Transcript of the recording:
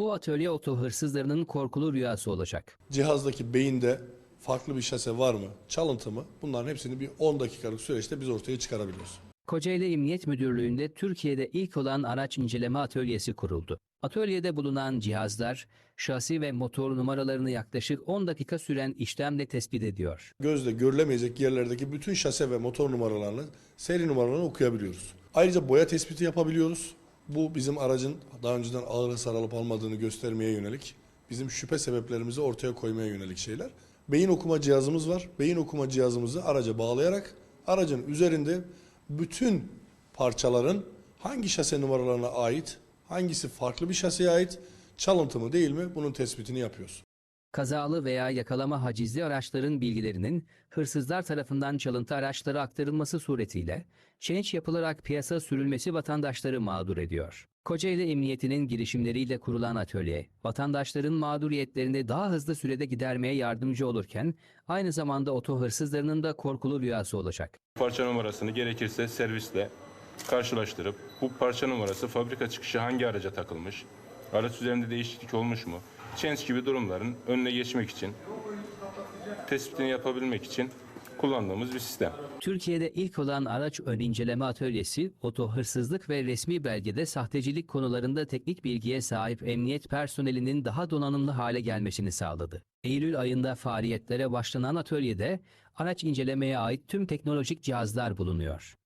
Bu atölye oto hırsızlarının korkulu rüyası olacak. Cihazdaki beyinde farklı bir şase var mı, çalıntı mı? Bunların hepsini bir 10 dakikalık süreçte biz ortaya çıkarabiliyoruz. Kocaeli Emniyet Müdürlüğü'nde Türkiye'de ilk olan araç inceleme atölyesi kuruldu. Atölyede bulunan cihazlar, şasi ve motor numaralarını yaklaşık 10 dakika süren işlemle tespit ediyor. Gözle görülemeyecek yerlerdeki bütün şase ve motor numaralarını, seri numaralarını okuyabiliyoruz. Ayrıca boya tespiti yapabiliyoruz. Bu bizim aracın daha önceden ağır hasar alıp almadığını göstermeye yönelik, bizim şüphe sebeplerimizi ortaya koymaya yönelik şeyler. Beyin okuma cihazımız var. Beyin okuma cihazımızı araca bağlayarak aracın üzerinde bütün parçaların hangi şase numaralarına ait, hangisi farklı bir şaseye ait, çalıntı mı değil mi bunun tespitini yapıyoruz. Kazalı veya yakalama hacizli araçların bilgilerinin hırsızlar tarafından çalıntı araçlara aktarılması suretiyle çenç yapılarak piyasa sürülmesi vatandaşları mağdur ediyor. Kocaeli Emniyeti'nin girişimleriyle kurulan atölye, vatandaşların mağduriyetlerini daha hızlı sürede gidermeye yardımcı olurken aynı zamanda oto hırsızlarının da korkulu rüyası olacak. Parça numarasını gerekirse servisle karşılaştırıp bu parça numarası fabrika çıkışı hangi araca takılmış, araç üzerinde değişiklik olmuş mu, change gibi durumların önüne geçmek için, tespitini yapabilmek için kullandığımız bir sistem. Türkiye'de ilk olan araç ön inceleme atölyesi, oto hırsızlık ve resmi belgede sahtecilik konularında teknik bilgiye sahip emniyet personelinin daha donanımlı hale gelmesini sağladı. Eylül ayında faaliyetlere başlanan atölyede araç incelemeye ait tüm teknolojik cihazlar bulunuyor.